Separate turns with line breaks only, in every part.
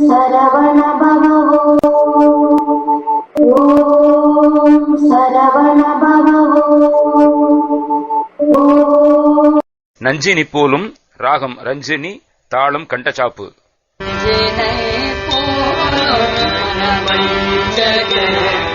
சரவண பவோ ஓம் சரவண பவோ ஓம்.
நஞ்சினி போலும் ராகம் ரஞ்சினி தாளம் கண்டச்சாப்பு.
அப்பா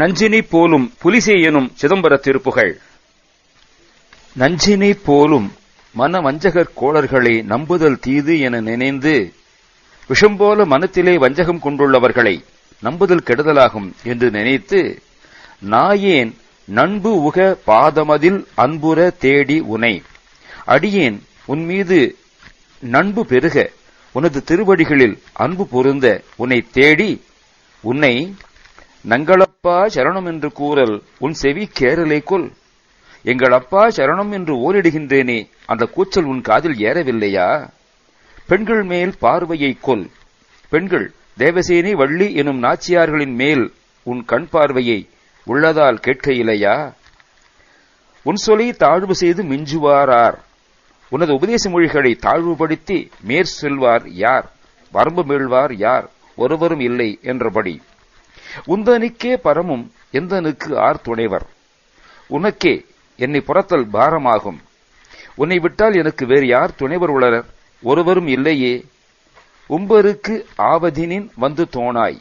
நஞ்சினை போலும் புலிசே எனும் சிதம்பர திருப்புகள் நஞ்சினை போலும் மன வஞ்சகர் கோளர்களை நம்புதல் தீது என நினைந்து விஷம் போல மனத்திலே வஞ்சகம் கொண்டுள்ளவர்களை நம்புதல் கெடுதலாகும் என்று நினைத்து நாயேன் நண்பு உக பாதமதில் அன்புற தேடி உனை. அடியேன் உன் மீது நண்பு பெருக உனது திருவடிகளில் அன்பு பொருந்த உன்னை தேடி உன்னை நங்களப்பா சரணம் என்று கூறல் உன் செவி கேரலை கொல் எங்கள் அப்பா சரணம் என்று ஓரிடுகின்றேனே அந்த கூச்சல் உன் காதில் ஏறவில்லையா? பெண்கள் மேல் பார்வையை கொல் பெண்கள் தேவசேனி வள்ளி எனும் நாச்சியார்களின் மேல் உன் கண் பார்வையை உள்ளதால் கேட்க இல்லையா உன் சொல்லி தாழ்வு செய்து மிஞ்சுவாரார். உனது உபதேச மொழிகளை தாழ்வுபடுத்தி மேற் செல்வார் யார்? வரம்பு மீழ்வார் யார்? ஒருவரும் இல்லை என்றபடி. உந்தனுக்கே பரமும் எந்தனுக்கு ஆர் துணைவர்? உனக்கே என்னை புறத்தல் பாரமாகும். உன்னை விட்டால் எனக்கு வேறு யார் துணைவர் உள்ளனர் ஒருவரும் இல்லையே. உம்பருக்கு ஆவதினின் வந்து தோணாய்.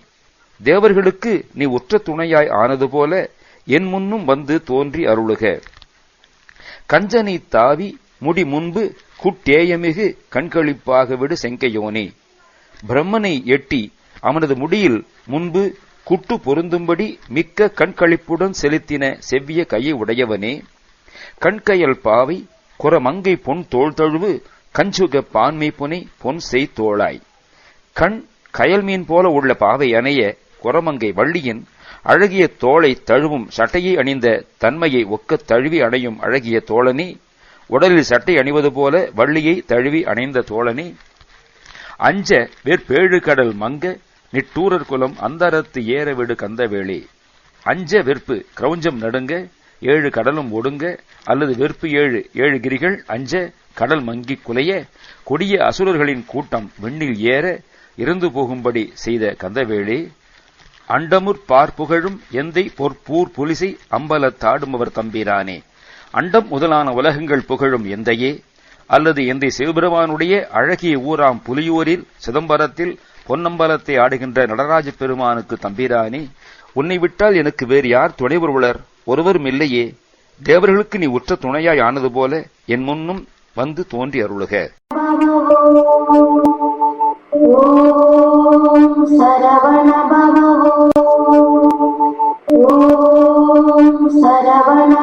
தேவர்களுக்கு நீ உற்ற துணையாய் ஆனது போல என் முன்னும் வந்து தோன்றி அருளுக. கஞ்சனை தாவி முடி முன்பு குட்டேயமிகு கண்களிப்பாக விடு செங்கையோனே. பிரம்மனை எட்டி அவனது முடியில் முன்பு குட்டு பொருந்தும்படி மிக்க கண்களிப்புடன் செலுத்தின செவ்விய கையை உடையவனே. கண்கையல் பாவை குரமங்கை பொன் தோல் தழுவு கஞ்சுக பான்மை புனை பொன் செய் தோளாய். கண் கயல் மீன் போல உள்ள பாவை அணைய குரமங்கை வள்ளியின் அழகிய தோளை தழுவும் சட்டையை அணிந்த தன்மையை ஒக்க தழுவி அணையும் அழகிய தோழனே. உடலில் சட்டை அணிவது போல வள்ளியை தழுவி அணைந்த தோழனே. அஞ்ச வேற்பேழு கடல் மங்க நிட்டூரர் குலம் அந்தரத்து ஏற விடு கந்தவேளி. அஞ்ச வெற்பு கிரௌஞ்சம் நடுங்க ஏழு கடலும் ஒடுங்க அல்லது வெற்பு ஏழு ஏழு கிரிகள் அஞ்ச கடல் மங்கி குலைய கொடிய அசுரர்களின் கூட்டம் விண்ணில் ஏற இறந்து போகும்படி செய்த கந்தவேளி. அண்டமுற் பார்ப்புகழும் எந்தை பொற்பூர் புலிசை அம்பலத்தாடுமவர் தம்பிரானே. அண்டம் முதலான உலகங்கள் புகழும் எந்தையே அல்லது எந்தை சிவபெருமானுடைய அழகிய ஊராம் புலியூரில் சிதம்பரத்தில் பொன்னம்பலத்தை ஆடுகின்ற நடராஜ பெருமானுக்கு தம்பிரானி உன்னை விட்டால் எனக்கு வேறு யார் துணை ஒருவலர் ஒருவரும் இல்லையே. தேவர்களுக்கு நீ உற்ற துணையாய் ஆனது போல என் முன்னும் வந்து தோன்றி அருளுக.
சரவண